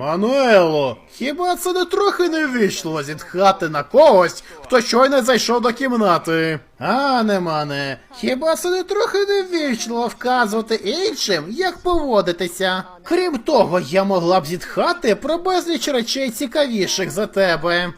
Мануело, хіба це не трохи не вийшло зітхати на когось, хто щойно зайшов до кімнати? А, не мене, хіба це не трохи не неввічливо вказувати іншим, як поводитися? Крім того, я могла б зітхати про безліч речей цікавіших за тебе.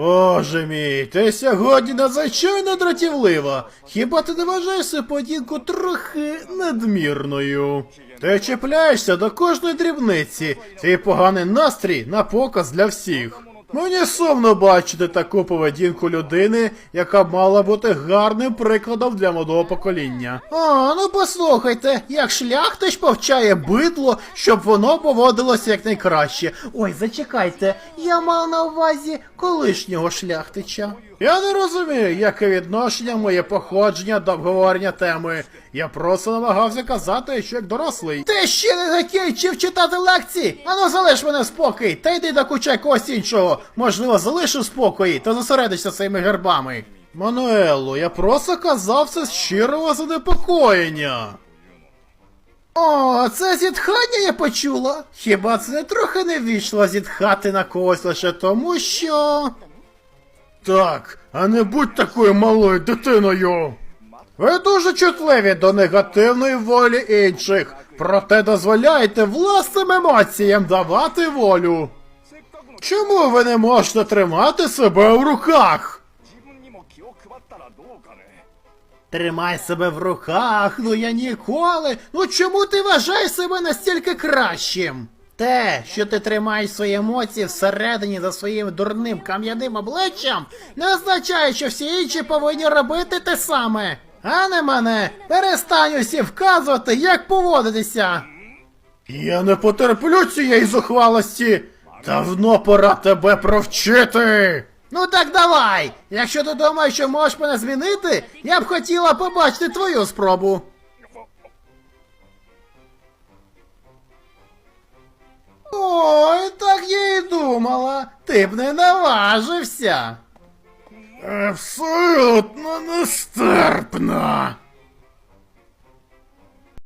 Боже мій, ти сьогодні надзвичайно дратівлива. Хіба ти не вважаєш свою трохи надмірною? Ти чіпляєшся до кожної дрібниці. Твій поганий настрій на показ для всіх. Мені сумно бачити таку поведінку людини, яка мала бути гарним прикладом для молодого покоління. А, ну послухайте, як шляхтич повчає бидло, щоб воно поводилося якнайкраще. Ой, зачекайте, я мав на увазі колишнього шляхтича. Я не розумію, яке відношення моє походження до обговорення теми. Я просто намагався казати, що як дорослий. Ти ще не закінчив читати лекції? Ану залиш мене в спокій, та йди докучай когось іншого. Можливо, залишив спокої та зосередишся своїми гербами. Мануело, я просто казав це з щирого занепокоєння. О, це зітхання я почула. Хіба це не трохи не війшло зітхати на когось лише тому, що. Так, а не будь такою малою дитиною. Ви дуже чутливі до негативної волі інших, проте дозволяєте власним емоціям давати волю. Чому ви не можете тримати себе в руках? Тримай себе в руках, ну я ніколи. Ну чому ти вважаєш себе настільки кращим? Те, що ти тримаєш свої емоції всередині за своїм дурним кам'яним обличчям, не означає, що всі інші повинні робити те саме. А не мене, перестань усі вказувати, як поводитися. Я не потерплю цієї зухвалості. Давно пора тебе провчити. Ну так давай. Якщо ти думаєш, що можеш мене змінити, я б хотіла побачити твою спробу. Ти б не наважився. Абсолютно нестерпно.